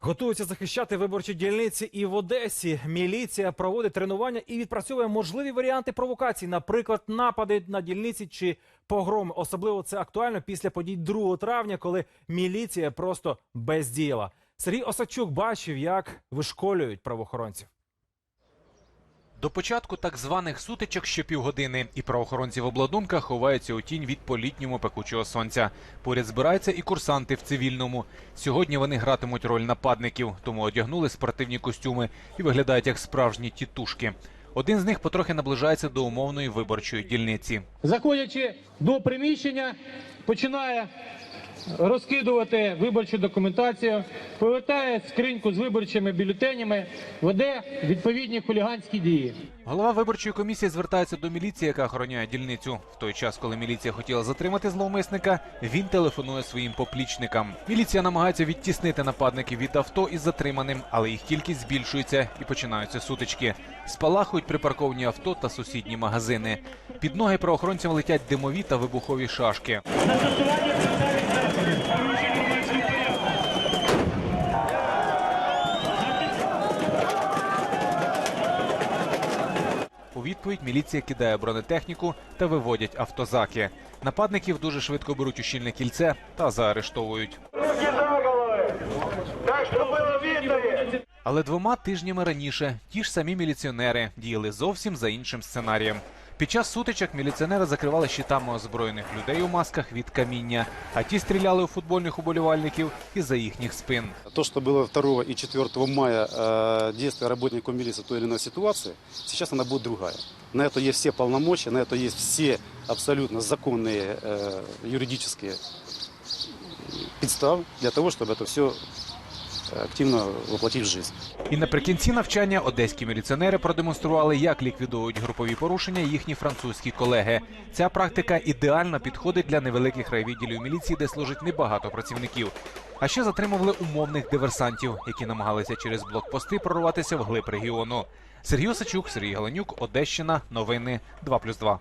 Готуються захищати виборчі дільниці і в Одесі. Міліція проводить тренування і відпрацьовує можливі варіанти провокацій, наприклад, напади на дільниці чи погроми. Особливо це актуально після подій 2 травня, коли міліція просто бездіяла. Сергій Осадчук бачив, як вишколюють правоохоронців. До початку так званих сутичок ще півгодини, і правоохоронці в обладунках ховаються у тінь від політнього пекучого сонця. Поряд збираються і курсанти в цивільному. Сьогодні вони гратимуть роль нападників, тому одягнули спортивні костюми і виглядають як справжні тітушки. Один з них потрохи наближається до умовної виборчої дільниці. Заходячи до приміщення, починає розкидувати виборчу документацію, повертає скриньку з виборчими бюлетенями, веде відповідні хуліганські дії. Голова виборчої комісії звертається до міліції, яка охороняє дільницю. В той час, коли міліція хотіла затримати зловмисника, він телефонує своїм поплічникам. Міліція намагається відтіснити нападників від авто із затриманим, але їх кількість збільшується і починаються сутички. Спалахують припарковані авто та сусідні магазини. Під ноги правоохоронцям летять димові та вибухові шашки. У відповідь міліція кидає бронетехніку та виводять автозаки. Нападників дуже швидко беруть у щільне кільце та заарештовують. Руки за головы! Так, чтобы было видно! Але двома тижнями раніше ті ж самі міліціонери діяли зовсім за іншим сценарієм. Під час сутичок міліціонери закривали щитами озброєних людей у масках від каміння, а ті стріляли у футбольних уболівальників із-за їхніх спин. То, что было 2 и 4 мая э, действия работников милиции в той или иной ситуации, сейчас она будет другая. На это есть все полномочия, на это есть все абсолютно законные э, юридические подставы для того, чтобы это все активно воплотить в жизнь. І наприкінці навчання одеські міліціонери продемонстрували, як ліквідовують групові порушення їхні французькі колеги. Ця практика ідеально підходить для невеликих райвідділів міліції, де служить небагато працівників. А ще затримували умовних диверсантів, які намагалися через блокпости прорватися вглиб регіону. Сергій Осачук, Сергій Галенюк, Одещина. Новини 2+,2.